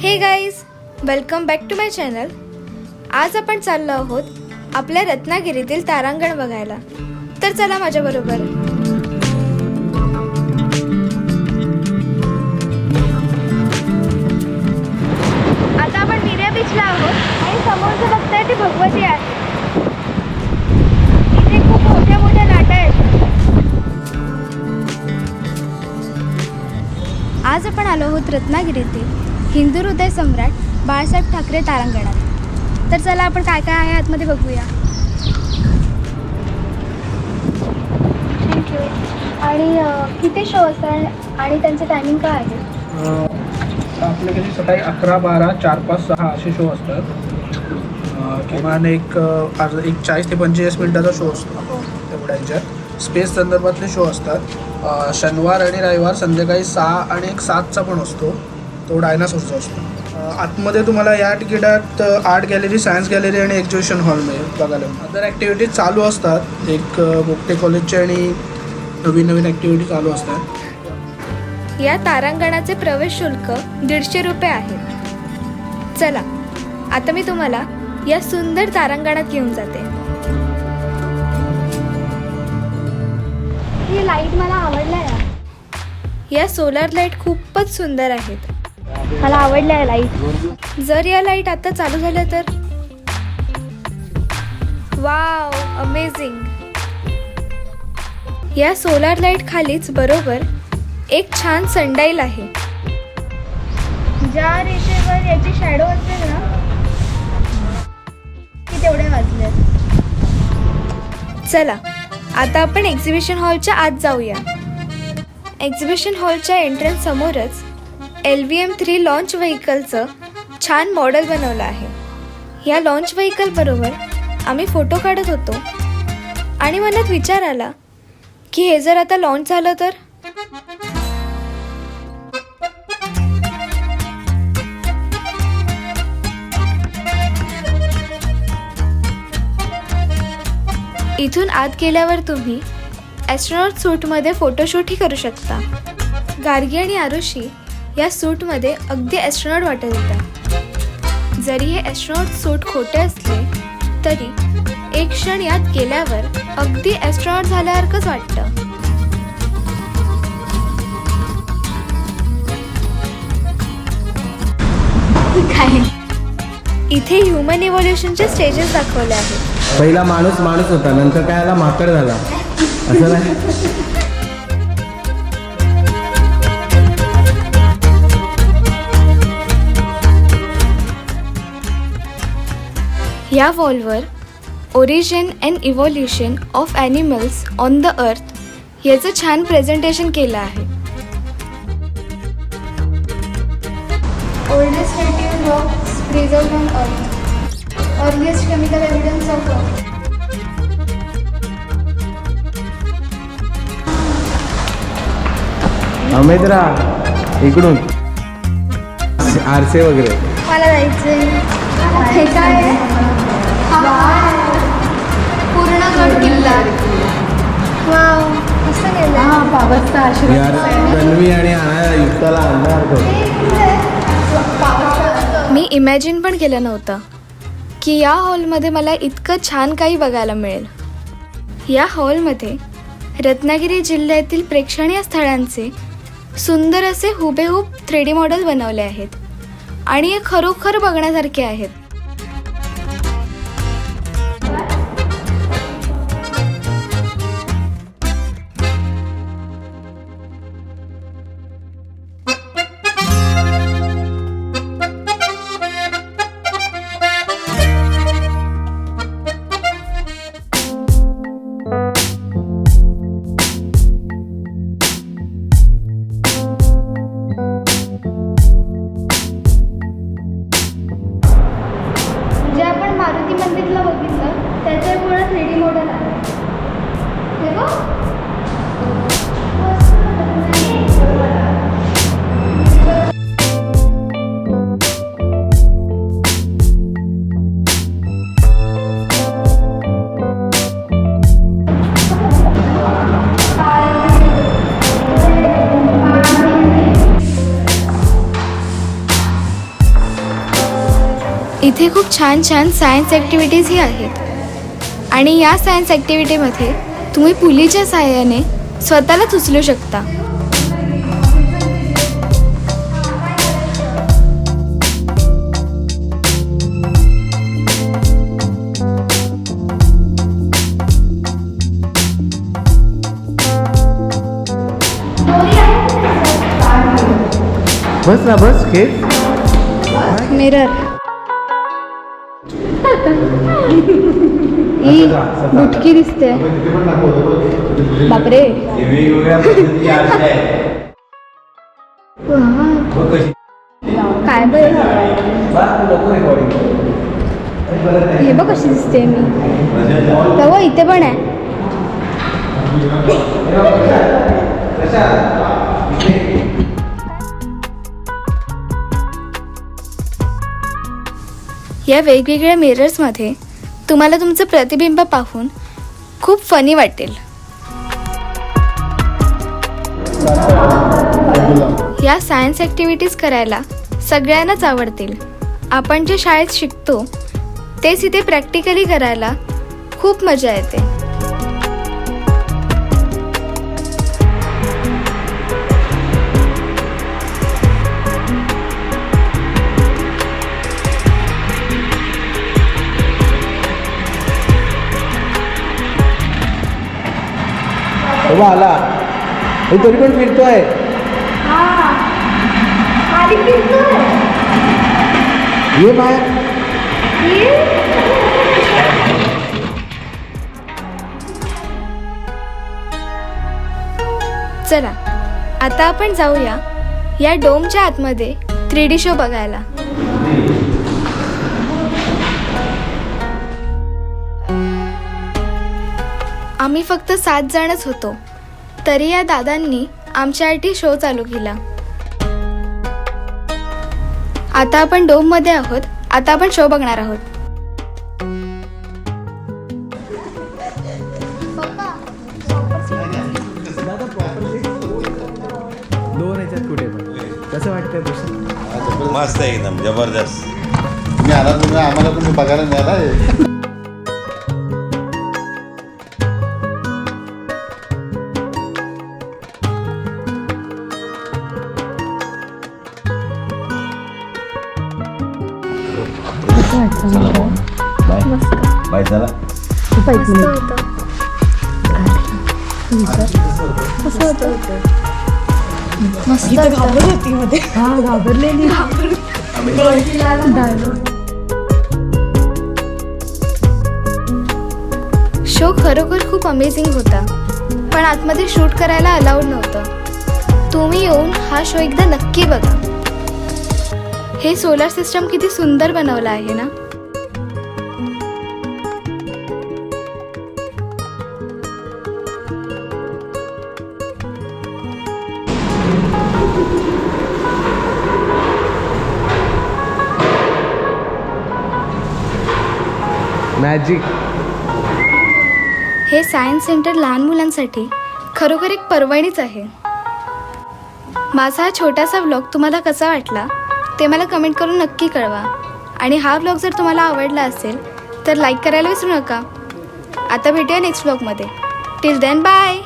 हे guys welcome back to my channel आज आपण चाललो आहोत आपल्या रत्नागिरीतील तारांगण बघायला. तर चला माझ्याबरोबर आता आपण मिऱ्या बीचला आहोत आणि समोरचं बघताय ती भगवती आहे. इथे खूप मोठ्या मोठ्या लाटा आहेत. आज आपण आलो आहोत रत्नागिरीतील हिंदू हृदय सम्राट बाळासाहेब ठाकरे तारांगणात. तर चला आपण काय काय आहे आतमध्ये बघूया. थँक्यू आणि किती शो असतात आणि त्यांचं टायमिंग काय आहे? आपल्याकडे सकाळी अकरा बारा चार पाच सहा असे शो असतात. किमान एक अर्धा एक चाळीस ते पंचेचाळीस मिनिटाचा शो असतो. तेवढ्यांच्यात स्पेस संदर्भातले शो असतात. शनिवार आणि रविवार संध्याकाळी सहा आणि एक सातचा पण असतो. तो डायनासोरचा असतो. अ, आतमध्ये तुम्हाला या तिकिटात आर्ट गॅलरी सायन्स गॅलरी आणि एक्झिबिशन हॉल मिळेल बघायला. अदर ॲक्टिव्हिटीज चालू असतात. एक बोगटे कॉलेजचे आणि नवीन नवीन ॲक्टिव्हिटी चालू असतात. या तारांगणाचे प्रवेश शुल्क दीडशे रुपये आहे. चला आता मी तुम्हाला या सुंदर तारांगणात घेऊन जाते. ही लाइट मला आवडल्या या या सोलार लाइट खूपच सुंदर आहेत. मला आवडल्या लाइट जर या लाइट आता चालू झाल्या तर? वाव अमेझिंग या सोलार लाइट खालीच बरोबर एक छान संडाईल आहे. ज्या रेषेवर याची शॅडो असेल ना की तेवढे वाजले चला आता आपण एक्झिबिशन हॉलच्या आत जाऊया. एक्झिबिशन हॉलच्या एंट्रन्स समोरच L V M three launch व्हेकलचं छान मॉडेल बनवलं आहे. ह्या लॉन्च व्हेकल बरोबर आम्ही फोटो काढत होतो. आणि मनात विचार आला की हे जर आता लॉन्च झालं तर? इथून आत गेल्यावर तुम्ही ॲस्ट्रॉनॉट सूटमध्ये फोटोशूटही करू शकता. गार्गी आणि आरुषी या सूटमध्ये अगदी ॲस्ट्रॉनॉट वाटत होता जरी हे ॲस्ट्रॉनॉट सूट खोटे असले तरी एक क्षण यात गेल्यावर अगदी ॲस्ट्रॉनॉट झाल्यासारखंच वाटतं. काय? इथे ह्युमन इव्होल्युशनचे स्टेजेस दाखवले आहेत. पहिला माणूस माणूस होता नंतर काय आला? माकड झाला. असं नाही? या वॉलवर origin and evolution of animals on the earth याचं छान प्रेझेंटेशन केलं आहे. Oldest rocks preserve on earth earliest chemical evidence of rock अमेद्रा इकडून. आरसे वगैरे. मला जायचंय. हे काय आहे? पूर्ण गड किल्ला. वाव कसं केलं यार तन्वी आणि आणा युक्ताला आणणार मी इमॅजिन पण केलं नव्हतं की या हॉलमध्ये मला इतकं छान काही बघायला मिळेल. या हॉलमध्ये रत्नागिरी जिल्ह्यातील प्रेक्षणीय स्थळांचे सुंदर असे हुबेहूब थ्री डी मॉडेल बनवले आहेत आणि हे खरोखर बघण्यासारखे आहेत. इथे खूप छान छान सायन्स ॲक्टिव्हिटीजही आहेत. आणि या सायन्स ॲक्टिव्हिटीमध्ये तुम्ही पुलीच्या सहाय्याने स्वतःलाच उचलू शकता. बस ना बस खेळ. मिरर ही गुटकी दिसते. बापरे. काय बरं? हे बघ कशी दिसते मी. तेव्हा इथे पण आहे. या वेगवेगळ्या मिरर्समध्ये तुम्हाला तुमचं प्रतिबिंब पाहून खूप फनी वाटेल. या सायन्स ॲक्टिव्हिटीज करायला सगळ्यांनाच आवडतील. आपण जे शाळेत शिकतो तेच इथे प्रॅक्टिकली करायला खूप मजा येते. बाबा आला. हे तरी पण फिरतोय. ये बाहेर. चला आता आपण जाऊया या डोमच्या आतमध्ये थ्री डी शो बघायला. आम्ही फक्त सात जणच होतो. तरी या दादांनी आमच्यासाठी शो चालू केला. आता आपण डोममध्ये आहोत. आता आपण शो बघणार आहोत. दोन याच्यात कुठे पण. कसं वाटतंय बसून मस्त आहे एकदम जबरदस्त. तुम्ही आलात म्हणजे आम्हाला तुम्ही बघायला मिळाला बाय. चला. शो खरोखर खूप अमेझिंग होता पण आतमध्ये शूट करायला अलाउड नव्हतं. तुम्ही येऊन हा शो एकदा नक्की बघा. हे सोलार सिस्टम किती सुंदर बनवलं आहे ना? मॅजिक हे सायन्स सेंटर लहान मुलांसाठी खरोखर एक पर्वणीच आहे. माझा हा छोटासा व्लॉग तुम्हाला कसा वाटला ते मला कमेंट करून नक्की कळवा. आणि हा व्लॉग जर तुम्हाला आवडला असेल तर लाईक करायला विसरू नका. आता भेटूया नेक्स्ट व्लॉगमध्ये टिल देन बाय